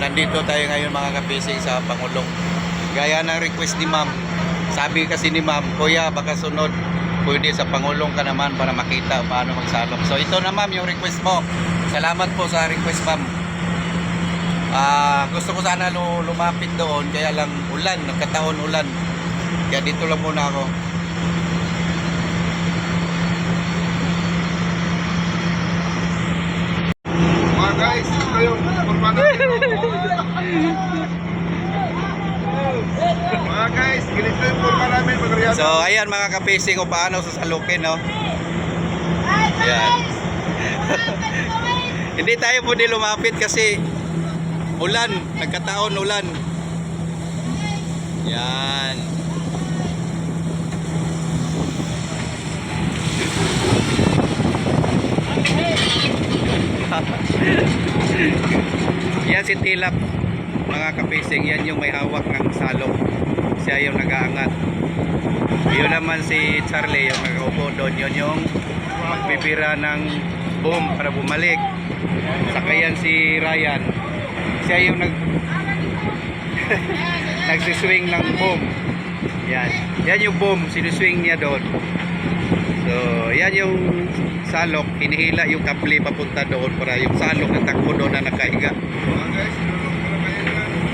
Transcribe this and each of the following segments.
nandito tayo ngayon mga kapising sa Pangulong. Gaya ng request ni ma'am. Sabi kasi ni ma'am, Kuya, baka sunod pwede sa Pangulong ka naman para makita paano magsalok. So ito na ma'am yung request mo. Salamat po sa request ma'am. Ah, gusto ko sana lu- lumapit doon kaya lang ulan, nagkataon ulan. Kaya dito lang muna ako. Mga guys, ito yung kurma natin. Mga guys, ganito yung kurma namin mag So ayan mga kapising kung paano sasalukin no. Yan. Hindi tayo pwede lumapit kasi ulan, nagkataon ulan. Yan. yan si Tilap mga kapising, yan yung may hawak ng salok. Siya yung nag-aangat. Yun naman si Charlie yung nag-upo doon. Yun yung magpipira ng boom para bumalik. Saka yan si Ryan. Siya yung nag nagsiswing ng boom. Yan. Yan yung boom. Sinuswing niya doon. So, yan yung salok. Hinihila yung kapli papunta doon para yung salok na takbo doon na nakahiga.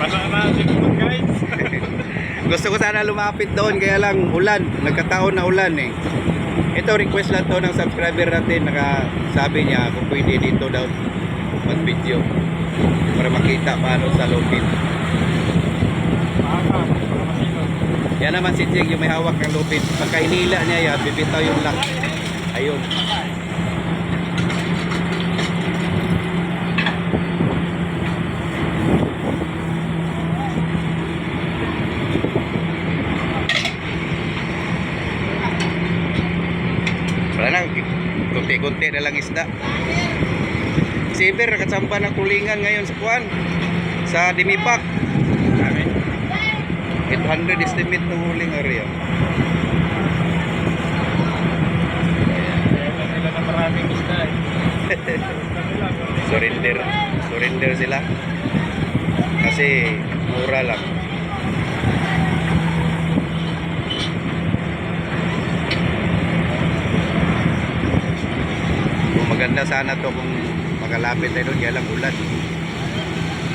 Na si guys. Gusto ko sana lumapit doon kaya lang ulan. Nagkataon na ulan eh. Ito request lang to ng subscriber natin. Nakasabi niya kung pwede dito daw mag video para makita paano sa lupit. Yan naman si Jing yung may hawak ng lupit. Pagka hinila niya yan, bibitaw yung lock. Ayun. Wala na, kunti-kunti na lang isda. Si Iber, nakatsampa ng tulingan ngayon sa Kuan. Sa Dimipak. Kami. 800 estimate ng huling area. Maraming isda eh. Surrender. Surrender sila. Kasi mura lang. Maganda sana to kung makalapit tayo doon, kaya lang ulan.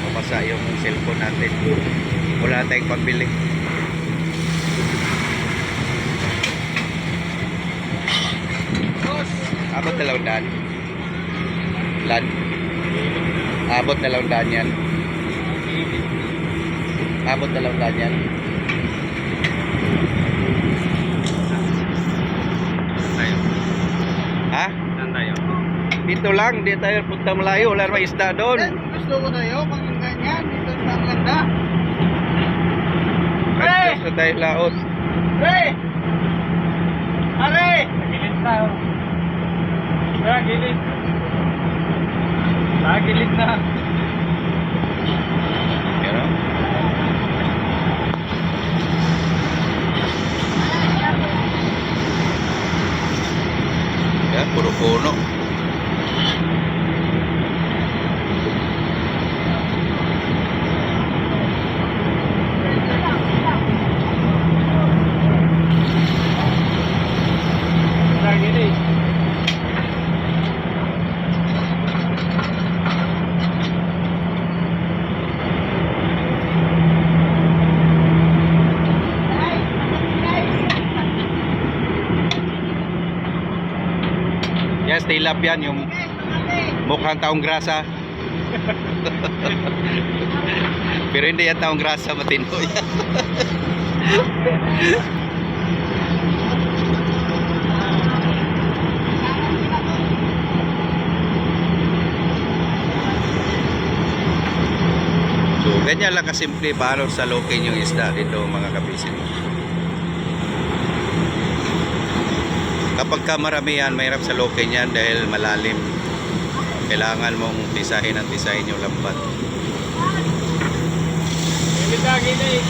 Mabasa yung cellphone natin. Wala tayong pambili. Abot dalawang daan. Lan. Abot dalawang daan yan. Abot dalawang daan yan. Tayo. Ha? Saan tayo? Dito lang, di tayo punta malayo. Wala namang isda doon. Gusto ko na yun, pag ganyan, dito ang ganda. Hey! Sa tayo laot. Hey! Are! Gilid tayo. Kaya gilid. Sa gilid na. Yan o. Yan, puro puno. Sa gilid. Stay up yan. Yung mukhang taong grasa. Pero hindi yan taong grasa, matino yan. So, ganyan lang kasimple paano sa lokin yung isda dito mga kapisin. Kapag ka maramihan, mahirap sa lokin yan dahil malalim. Kailangan mong tisahin at tisahin yung lambat. Gilid na, gilid.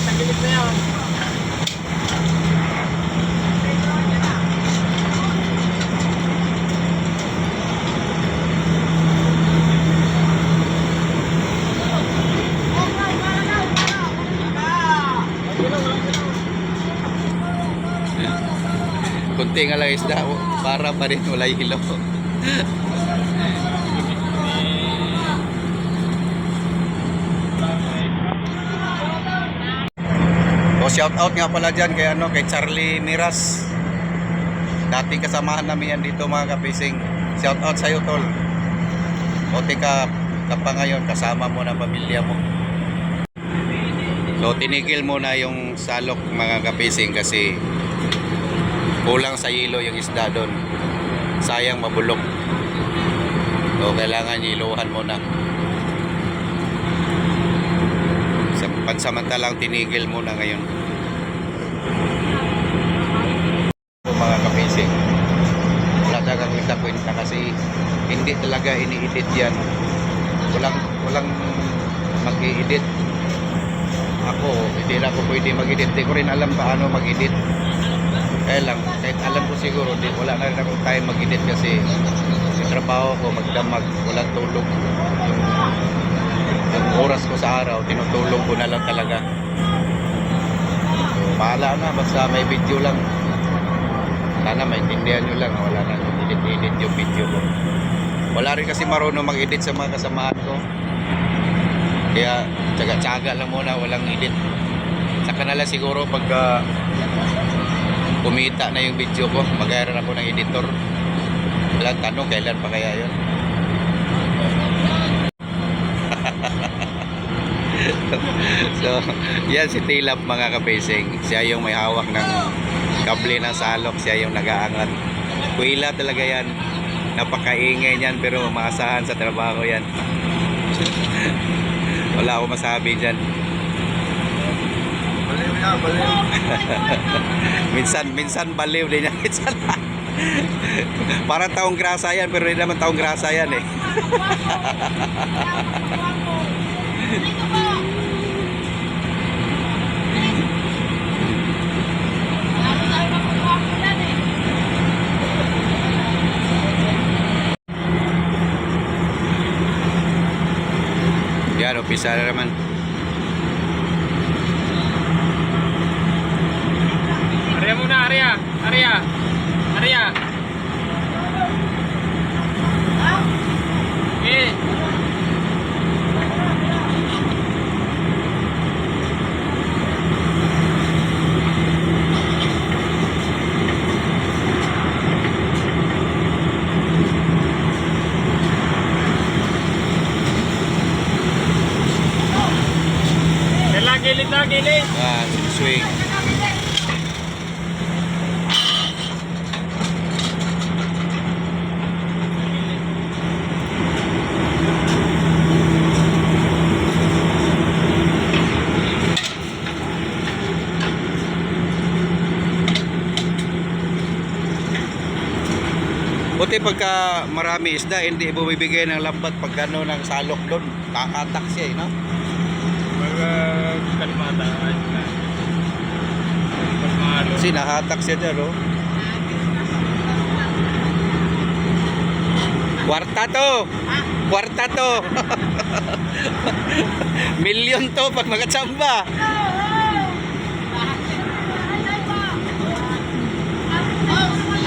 Sa gilid na yan. Kunti nga lang isda. oh, Para pa rin wala hilo. O shout out nga pala dyan kay ano kay Charlie Miras. Dating kasamahan namin yan dito mga kapising. Shout out sa iyo tol. Buti ka ka pa ngayon kasama mo na pamilya mo. So tinigil mo na yung salok mga kapising kasi kulang sa yelo yung isda doon. Sayang mabulok. So kailangan yiluhan mo na. Sa pansamantalang tinigil mo na ngayon. So, mga kapising, wala talagang kwenta-kwenta kasi hindi talaga ini-edit yan. Walang, walang mag-i-edit. Ako, hindi na ako pwede mag-edit. Hindi ko rin alam paano mag-edit. Kaya lang, kahit alam ko siguro, di, wala na rin akong time mag-edit kasi sa trabaho ko, magdamag, walang tulog. Yung, yung oras ko sa araw, tinutulog ko na lang talaga. So, na, basta may video lang. Sana maintindihan nyo lang, wala na edit-edit yung video ko. Wala rin kasi marunong mag-edit sa mga kasamahan ko. Kaya tsaga-tsaga lang muna, walang edit. Sa kanila siguro pagka kumita na yung video ko, mag-hire ako ng editor. Walang tanong, kailan pa kaya yun? so, yan si Tilap mga kapacing. Siya yung may hawak ng kable ng salok. Siya yung nag-aangat. Kuila talaga yan. Napakaingay niyan pero maasahan sa trabaho yan. Wala ako masabi dyan. Minsan, minsan baliw din yan. Minsan Parang taong grasa yan pero hindi naman taong grasa yan eh. Yan, umpisa na naman. Arya muna, Arya. Arya. Arya. Eh. Kailangan gilid na, gilid. Yan, swing. Buti pagka marami isda, hindi bumibigay ng lambat pag ano ng salok doon. Kakatak siya eh, no? Mga kalmata. ayos na. Kalmalo. Kasi nahatak siya dyan, oh. Kwarta to! Kwarta to! Milyon to pag magatsamba!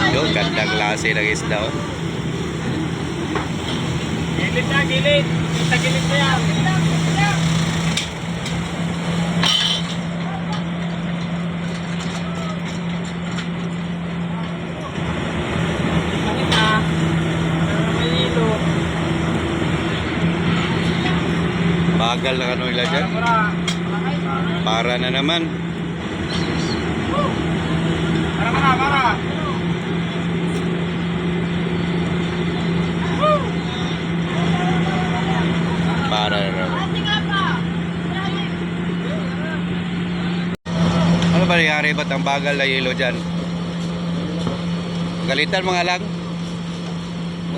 Yung gandang klase ng isda, oh. Gilid na, gilid. Sa gilid na yan. Bagal na ano nila dyan. Para, Para na naman. para, para, para. Para na naman. Ano ba nangyari? Ba't ang bagal na yelo dyan? Galitan mo nga lang.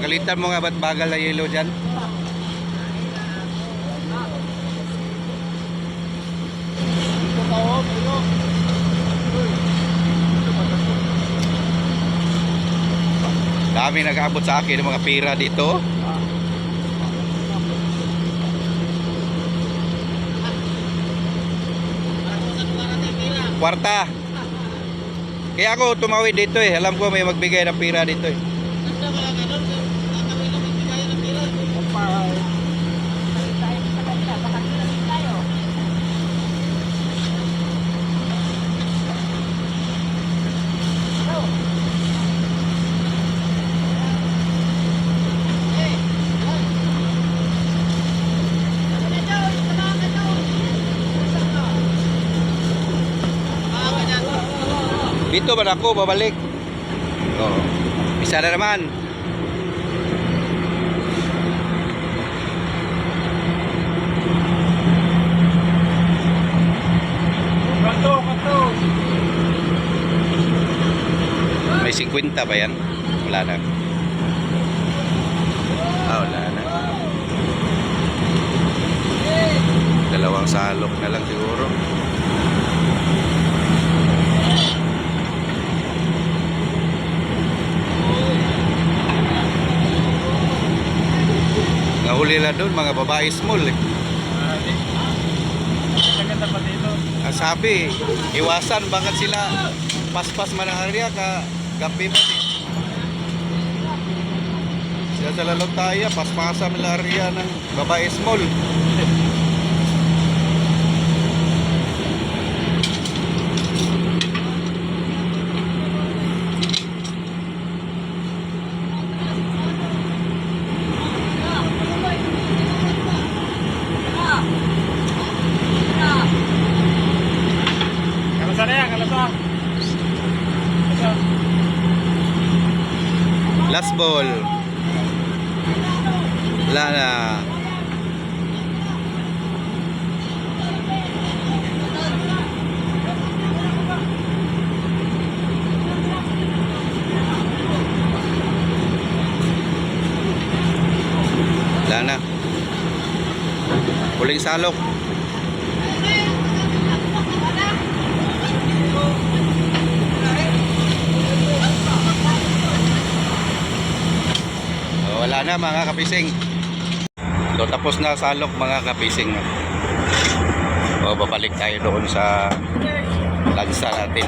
Galitan mo nga ba't bagal na yelo dyan? Dami nag-abot sa akin ng mga pira dito. Kwarta. Kaya ako tumawid dito eh. Alam ko may magbigay ng pira dito eh. Dito ba ako babalik? Oo. Isa na naman. May 50 ba yan? Wala na. Ah, wala na. Dalawang salok na lang siguro. Na doon mga babae small eh. Ah. Maganda pa dito. Ang sabi, iwasan bakit sila paspas manaharya ka gabi pa di. Sila sa lalong tayo, paspasan malaria ng babae small. Wala na. Wala na. Huling salok. Wala na mga kapising. So tapos na salok mga kapising. O babalik tayo doon sa lansa natin.